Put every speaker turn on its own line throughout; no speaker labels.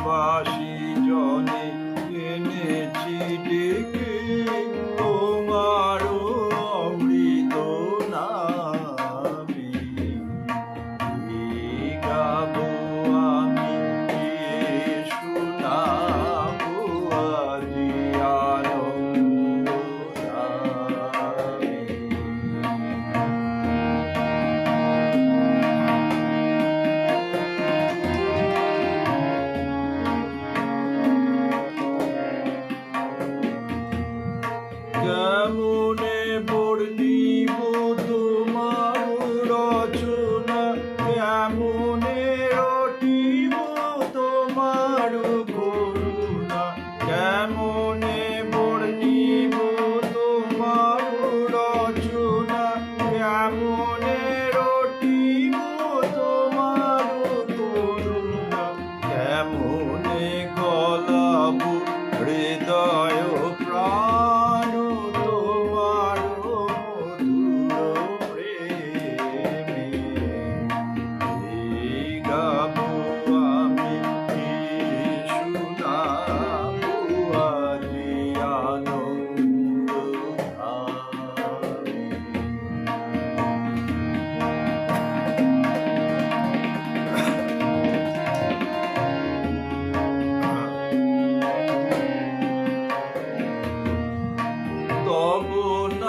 পুরবাসী জনে কেমনে বর্ণিব তোমার রচনা, কেমনে রটিব তোমার করুণা, কেমনে বর্ণিব তোমার রচনা, কেমনে রটিব তোমার করুণা, কেমনে গলাবো হৃদয়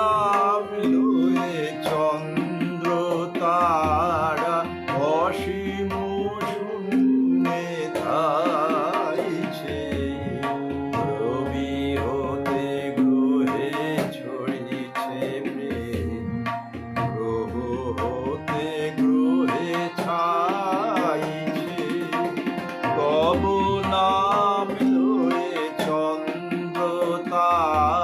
নাম লয়ে চন্দ্র তারা অসীম শূন্যে ধাইছে। রবি হতে গ্রহে ছড়িছে প্রেম। গ্রহ হতে গ্রহে ছাইছে। কব নাম লয়ে চন্দ্র তারা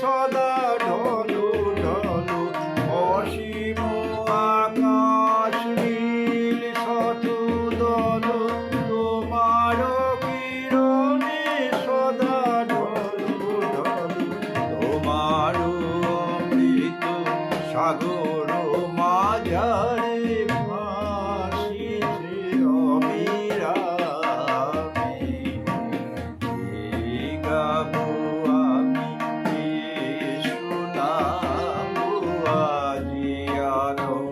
সদা ঢলু ঢলু অসীম আকাশ নীল সতু দলু তোমার কিরণে সদা ঢলু ঢলু তোমার অমৃত সাগর মাঝারে অবিরামে। Oh.